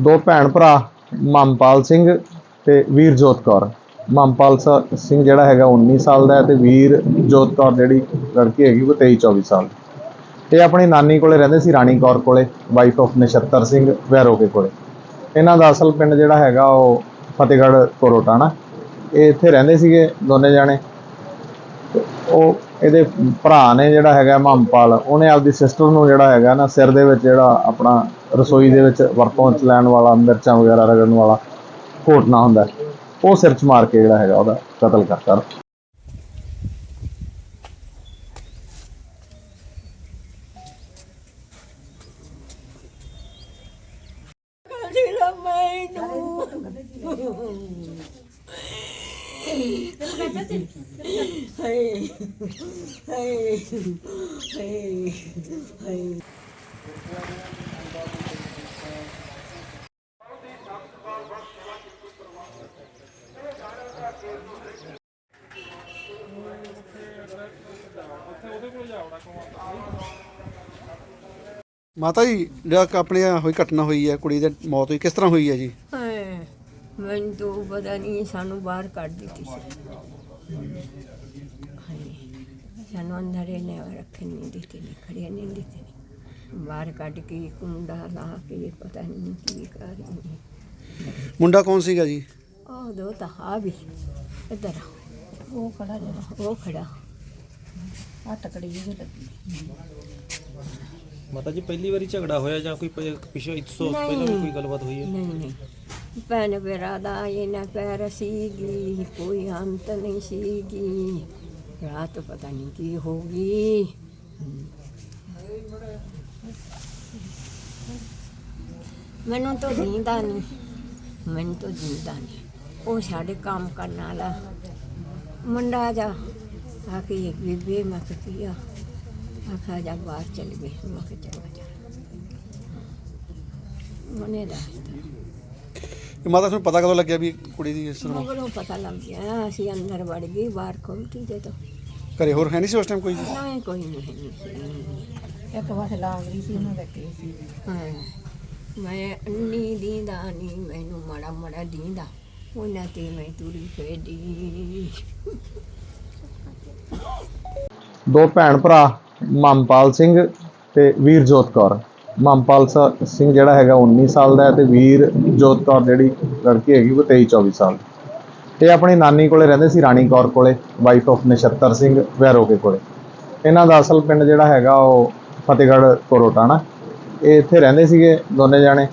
ਦੋ ਭੈਣ ਭਰਾ ਮਮਪਾਲ ਸਿੰਘ ਤੇ ਵੀਰਜੋਤ ਕੌਰ। ਮਮਪਾਲ ਸ- ਸਿੰਘ ਜਿਹੜਾ ਹੈਗਾ 19 ਸਾਲ ਦਾ ਹੈ ਤੇ ਵੀਰਜੋਤ ਕੌਰ ਜਿਹੜੀ ਲੜਕੀ ਹੈਗੀ ਉਹ 23 24 ਸਾਲ। ਇਹ ਆਪਣੀ ਨਾਨੀ ਕੋਲੇ ਰਹਿੰਦੇ ਸੀ, ਰਾਣੀ ਕੌਰ ਕੋਲੇ ਵਾਈਫ ਆਫ ਨਛੱਤਰ ਸਿੰਘ ਵੈਰੋਕੇ ਕੋਲੇ। ਇਹਨਾਂ ਦਾ ਅਸਲ ਪਿੰਡ ਜਿਹੜਾ ਹੈਗਾ ਉਹ ਫਤਿਹਗੜ੍ਹ ਕੋਰੋਟਾਣਾ ਇਹ ਇੱਥੇ ਰਹਿੰਦੇ ਸੀਗੇ ਦੋਨੇ ਜਾਣੇ। ਉਹ ਇਹਦੇ ਭਰਾ ਨੇ ਜਿਹੜਾ ਹੈਗਾ ਮਹੰਪਾਲ ਉਹਨੇ ਆਪਦੀ ਸਿਸਟਰ ਨੂੰ ਜਿਹੜਾ ਹੈਗਾ ਨਾ ਸਿਰ ਦੇ ਵਿੱਚ ਜਿਹੜਾ ਆਪਣਾ ਰਸੋਈ ਦੇ ਵਿੱਚ ਵਰਤੋਂ ਚ ਲੈਣ ਵਾਲਾ, ਮਿਰਚਾਂ ਵਗੈਰਾ ਰਗੜਨ ਵਾਲਾ ਘੋਟਣਾ ਹੁੰਦਾ ਉਹ ਸਿਰ ਚ ਮਾਰ ਕੇ ਜਿਹੜਾ ਹੈਗਾ ਉਹਦਾ ਕਤਲ ਕਰਤਾ। ਮੈਨੂੰ। ਹਾਏ ਹਾਏ ਹਾਏ ਹਾਏ ਮਾਤਾ ਜੀ, ਜਿਹੜਾ ਕ- ਆਪਣੇ ਹੋਈ ਘਟਨਾ ਹੋਈ ਹੈ, ਕੁੜੀ ਦੀ ਮੌਤ ਹੋਈ, ਕਿਸ ਤਰ੍ਹਾਂ ਹੋਈ ਹੈ ਜੀ? ਮੈਨੂੰ ਤਾਂ ਪਤਾ ਨਹੀਂ ਸਾਨੂੰ ਬਾਹਰ ਕੱਢ ਦਿੱਤੀ ਸੀ। ਹਾਏ ਸਾਨੂੰ ਅੰਦਰ ਇਹਨੇ ਰੱਖਣ ਨਹੀਂ ਦਿੱਤੇ ਨਹੀਂ ਖੜੇ ਨਹੀਂ ਦਿੱਤੇ ਨਹੀਂ ਬਾਹਰ ਕੱਢ ਕੇ ਕੁੰਡਾ ਲਾ ਕੇ ਪਤਾ ਨਹੀਂ ਕੀ ਕਰ ਰਹੀ ਮੁੰਡਾ ਕੌਣ ਸੀਗਾ ਜੀ? ਉਹ ਦੋ ਤਾਂ ਆ ਵੀ ਇੱਧਰ ਆ। ਉਹ ਖੜਾ ਜਿਹੜਾ ਉਹ ਖੜਾ। ਆ ਤਕੜੀ ਜਿਹੀ ਲੱਗੀ। ਮਾਤਾ ਜੀ ਪਹਿਲੀ ਵਾਰੀ ਝਗੜਾ ਹੋਇਆ ਜਾਂ ਕੋਈ ਪ- ਪਿਛੇ ਇਸ ਤੋਂ ਪਹਿਲਾਂ ਵੀ ਕੋਈ ਗੱਲਬਾਤ ਹੋਈ ਹੈ? ਨਹੀਂ ਨਹੀਂ। ਭੈਣ ਮੇਰਾ ਦਾ ਇਹਨਾਂ ਪੈਰ ਸੀਗੀ, ਕੋਈ ਅੰਤ ਨਹੀਂ ਸੀਗੀ। ਰਾਤ ਪਤਾ ਨਹੀਂ ਕੀ ਹੋ ਗਈ। ਮੈਨੂੰ ਤਾਂ ਨੀਂਦਾ ਨਹੀਂ ਮੈਨੂੰ ਤਾਂ ਨੀਂਦਾ ਨਹੀਂ ਉਹ ਸਾਡੇ ਕੰਮ ਕਰਨ ਵਾਲਾ। ਮੁੰਡਾ ਜਾ ਆ ਕੇ ਬੀਬੀ ਮੈਂ ਕਿਹਾ ਆਖਾ ਜਾ ਬਾਹਰ ਚਲੀ ਗਏ ਮੈਂ ਕਿਹਾ, ਚਲੋ, ਜਾ। ਮਨੇ ਦਾ ਇਹ ਮਾਤਾ ਤੁਹਾਨੂੰ ਪਤਾ ਕਦੋਂ ਲੱਗਿਆ ਵੀ ਕੁੜੀ ਦੀ ਇਸ ਤਰ੍ਹਾਂ ਮਗਰੋਂ ਪਤਾ ਲੱਗ ਗਿਆ ਅਸੀਂ ਅੰਦਰ ਵੜ ਗਏ ਬਾਹਰ ਖੋਲਤੀ ਦੇ ਤੋਂ ਘਰੇ ਹੋਰ ਹੈ ਨਹੀਂ ਸੀ ਉਸ ਟਾਈਮ ਕੋਈ? ਜੀ ਨਹੀਂ ਕੋਈ ਨਹੀਂ ਨਹੀਂ ਇੱਕ ਵਾਰ ਲਾਗ ਰਹੀ ਸੀ ਉਹਨਾਂ ਵੇਖੀ ਸੀ? ਹਾਂ ਮੈਂ ਅੰਨੀ ਦੀਂਦਾ ਨਹੀਂ ਮੈਨੂੰ ਮੜਾ ਮੜਾ ਦੀਂਦਾ। ਉਹਨਾਂ ਤੇ ਮੈਂ ਤੁਰੀ ਫੇਡੀ ਦੋ ਭੈਣ ਭਰਾ ਮਮਪਾਲ ਸਿੰਘ ਤੇ ਵੀਰਜੋਤ ਕੌਰ। ਮਮਪਾਲ ਸ- ਸਿੰਘ ਜਿਹੜਾ ਹੈਗਾ 19 ਸਾਲ ਦਾ ਹੈ ਤੇ ਵੀਰਜੋਤ ਕੌਰ ਜਿਹੜੀ ਲੜਕੀ ਹੈਗੀ ਉਹ 23 24 ਸਾਲ। ਇਹ ਆਪਣੀ ਨਾਨੀ ਕੋਲੇ ਰਹਿੰਦੇ ਸੀ, ਰਾਣੀ ਕੌਰ ਕੋਲੇ ਵਾਈਫ ਆਫ ਨਛੱਤਰ ਸਿੰਘ ਵੈਰੋਕੇ ਕੋਲੇ। ਇਹਨਾਂ ਦਾ ਅਸਲ ਪਿੰਡ ਜਿਹੜਾ ਹੈਗਾ ਉਹ ਫਤਿਹਗੜ੍ਹ ਕੋਰੋਟਾਣਾ ਇਹ ਇੱਥੇ ਰਹਿੰਦੇ ਸੀਗੇ ਦੋਨੇ ਜਾਣੇ।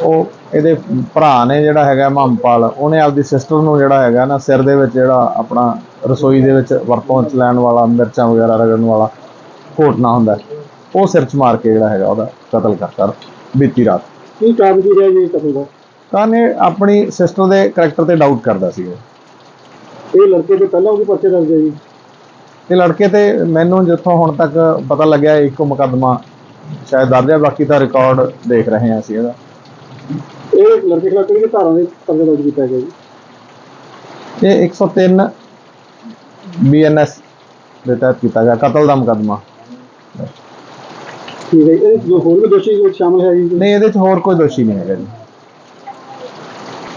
ਉਹ ਇਹਦੇ ਭਰਾ ਨੇ ਜਿਹੜਾ ਹੈਗਾ ਮਹੰਪਾਲ ਉਹਨੇ ਆਪਦੀ ਸਿਸਟਰ ਨੂੰ ਜਿਹੜਾ ਹੈਗਾ ਨਾ ਸਿਰ ਦੇ ਵਿੱਚ ਜਿਹੜਾ ਆਪਣਾ ਰਸੋਈ ਦੇ ਵਿੱਚ ਵਰਤੋਂ ਚ ਲੈਣ ਵਾਲਾ, ਮਿਰਚਾਂ ਵਗੈਰਾ ਰਗੜਨ ਵਾਲਾ ਘੋਟਣਾ ਹੁੰਦਾ। ਉਹ ਸਿਰ ਚ ਮਾਰ ਕੇ ਜਿਹੜਾ ਹੈਗਾ ਉਹਦਾ ਕਤਲ ਕਰਤਾ ਬੀਤੀ ਰਾਤ। ਕੀ ਕਾਰਨ ਕੀ ਰਿਹਾ ਜੀ ਕਤਲ ਦਾ? ਤਾਂ ਇਹ ਆਪਣੀ ਸਿਸਟਰ ਦੇ ਕਰੈਕਟਰ ਤੇ ਡਾਊਟ ਕਰਦਾ ਸੀ ਉਹ। ਇਹ ਲੜਕੇ ਤੋਂ ਪਹਿਲਾਂ ਉਹਦੀ ਪਰਚੇ ਦਰਜ ਹੈ ਜੀ? ਤੇ ਲੜਕੇ ਤੇ ਮੈਨੂੰ ਜਿੱਥੋਂ ਹੁਣ ਤੱਕ ਪਤਾ ਲੱਗਿਆ ਇੱਕੋ ਮੁਕੱਦਮਾ ਸ਼ਾਇਦ ਦਰਜ ਹੈ ਬਾਕੀ ਤਾਂ ਰਿਕਾਰਡ ਦੇਖ ਰਹੇ ਹਾਂ ਅਸੀਂ ਇਹਦਾ। ਇਹ ਲੜਕੇ ਖਿਲਾਫ ਕਿਹੜੀ ਧਾਰਾ ਦੇ ਪਰਚਾ ਦਰਜ ਕੀਤਾ ਗਿਆ ਜੀ? ਇਹ 103 ਬੀਐਨਐਸ ਦੇ ਤਹਿਤ ਕੀਤਾ ਗਿਆ ਕਤਲ ਦਾ ਮੁਕੱਦਮਾ। ਠੀਕ ਹੈ ਇਹ ਜੋ ਹੋਰ ਵੀ ਦੋਸ਼ੀ ਵਿੱਚ ਸ਼ਾਮਲ ਹੈ ਜੀ? ਨਹੀਂ, ਇਹਦੇ ਚ ਹੋਰ ਕੋਈ ਦੋਸ਼ੀ ਨਹੀਂ ਹੈਗਾ ਜੀ।